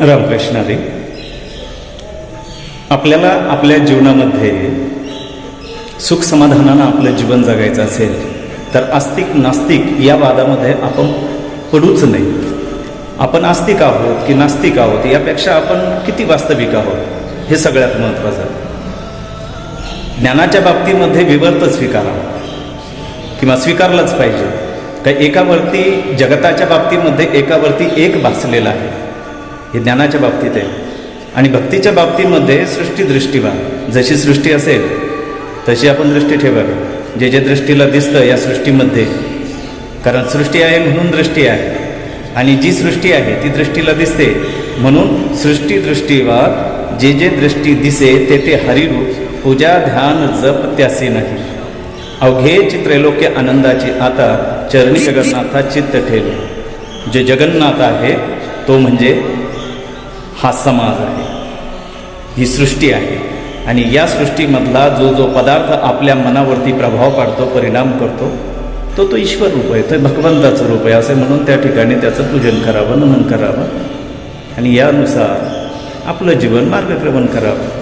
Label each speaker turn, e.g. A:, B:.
A: रामकृष्ण हरी आपल्याला आपल्या जीवनामध्ये सुख समाधानानं आपलं जीवन जगायचं असेल तर आस्तिक नास्तिक या वादामध्ये आपण पडूच नाही. आपण आस्तिक आहोत की नास्तिक आहोत यापेक्षा आपण किती वास्तविक आहोत हे सगळ्यात महत्त्वाचं ज्ञानाच्या बाबतीमध्ये विवर्त स्वीकारा किंवा स्वीकारलंच पाहिजे. का एकावरती जगताच्या बाबतीमध्ये एकावरती एक भासलेला आहे? हे ज्ञानाच्या बाबतीत आहे. आणि भक्तीच्या बाबतीमध्ये सृष्टी दृष्टीवान जशी सृष्टी असेल तशी आपण दृष्टी ठेवावी. जे जे दृष्टीला दिसतं या सृष्टीमध्ये. कारण सृष्टी आहे म्हणून दृष्टी आहे. आणि जी सृष्टी आहे ती दृष्टीला दिसते. म्हणून सृष्टी दृष्टीवा जे जे दृष्टी दिसे ते ते हरिरूप पूजा ध्यान जप त्यासे नाही. अवघे चित्रैलोक्य आनंदाची आता चरणी जगन्नाथा चित्त ठेवले जे जगन्नाथ आहे तो म्हणजे हा समाज आहे. ही सृष्टी आहे. आणि या सृष्टीमधला जो जो पदार्थ आपल्या मनावरती प्रभाव पाडतो परिणाम करतो तो तो ईश्वर रूप आहे. तो भगवंताचं रूप आहे. असे म्हणून त्या ठिकाणी त्याचं पूजन करावं नमन करावं. आणि यानुसार आपलं जीवन मार्गक्रमण करावं.